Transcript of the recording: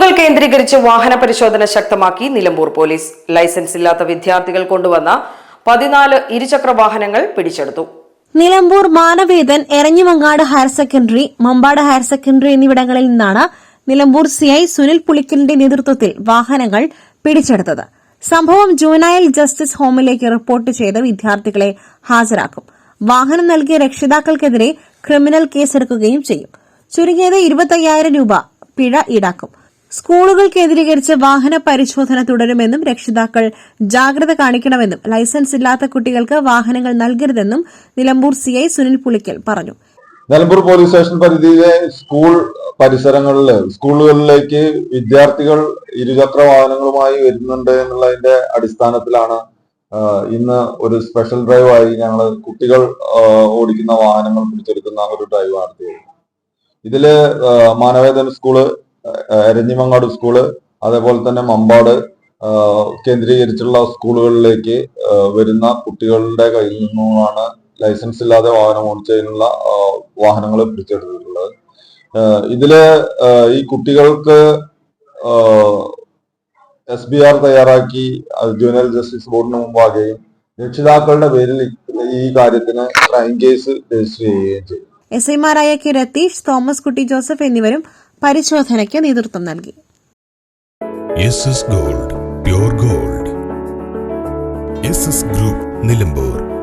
കേന്ദ്രീകരിച്ച് വാഹന പരിശോധന ശക്തമാക്കി നിലമ്പൂർ പോലീസ്. ലൈസൻസ് ഇല്ലാത്ത വിദ്യാർത്ഥികൾ കൊണ്ടുവന്ന പതിനാല് ഇരുചക്ര വാഹനങ്ങൾ പിടിച്ചെടുത്തു. Nilambur Manavedan Eranhimangad higher secondary Mambad higher secondary എന്നിവിടങ്ങളിൽ നിന്നാണ് നിലമ്പൂർ സിഐ സുനിൽ പുളിക്കലിന്റെ നേതൃത്വത്തിൽ വാഹനങ്ങൾ പിടിച്ചെടുത്തത്. സംഭവം ജൂനൈൽ ജസ്റ്റിസ് ഹോമിലേക്ക് റിപ്പോർട്ട് ചെയ്ത് വിദ്യാർത്ഥികളെ ഹാജരാക്കും. വാഹനം നൽകിയ രക്ഷിതാക്കൾക്കെതിരെ ക്രിമിനൽ കേസെടുക്കുകയും ചെയ്യും. ചുരുങ്ങിയത് ഇരുപത്തയ്യായിരം രൂപ പിഴ ഈടാക്കും. സ്കൂളുകൾ കേന്ദ്രീകരിച്ച് വാഹന പരിശോധന തുടരുമെന്നും രക്ഷിതാക്കൾ ജാഗ്രത കാണിക്കണമെന്നും ലൈസൻസ് ഇല്ലാത്ത കുട്ടികൾക്ക് വാഹനങ്ങൾ നൽകരുതെന്നും നിലമ്പൂർ സിഐ സുനിൽ പുളിക്കൽ പറഞ്ഞു. നിലമ്പൂർ പോലീസ് സ്റ്റേഷൻ പരിധിയിലെ സ്കൂൾ പരിസരങ്ങളിൽ സ്കൂളുകളിലേക്ക് വിദ്യാർത്ഥികൾ ഇരുചക്ര വാഹനങ്ങളുമായി വരുന്നുണ്ട് എന്നുള്ളതിന്റെ അടിസ്ഥാനത്തിലാണ് ഇന്ന് ഒരു സ്പെഷ്യൽ ഡ്രൈവായി ഞങ്ങൾ കുട്ടികൾ ഓടിക്കുന്ന വാഹനങ്ങൾ പിടിച്ചെടുക്കുന്ന ഒരു ഡ്രൈവ് നടത്തിയത് ഇതിൽ മാനവേദൻ സ്കൂൾ എരഞ്ഞിമങ്ങാട് സ്കൂൾ അതേപോലെ തന്നെ മമ്പാട് കേന്ദ്രീകരിച്ചുള്ള സ്കൂളുകളിലേക്ക് വരുന്ന കുട്ടികളുടെ കയ്യിൽ നിന്നുമാണ് ലൈസൻസ് ഇല്ലാതെ വാഹനം ഓടിച്ചതിനുള്ള വാഹനങ്ങൾ പിടിച്ചെടുത്തിട്ടുള്ളത്. ഇതിൽ ഈ കുട്ടികൾക്ക് എസ് ബി ആർ തയ്യാറാക്കി ജുവനൽ ജസ്റ്റിസ് ബോർഡിന് മുമ്പാകുകയും രക്ഷിതാക്കളുടെ പേരിൽ ഈ കാര്യത്തിന് ക്രൈം കേസ് രജിസ്റ്റർ ചെയ്യുകയും ചെയ്തു. എസ് ഐമാരായ K. Ratheesh Thomas Kutty Joseph എന്നിവരും പരിശോധനയ്ക്ക് നേതൃത്വം നൽകി. Gold gold. ഗ്രൂപ്പ് നിലമ്പൂർ.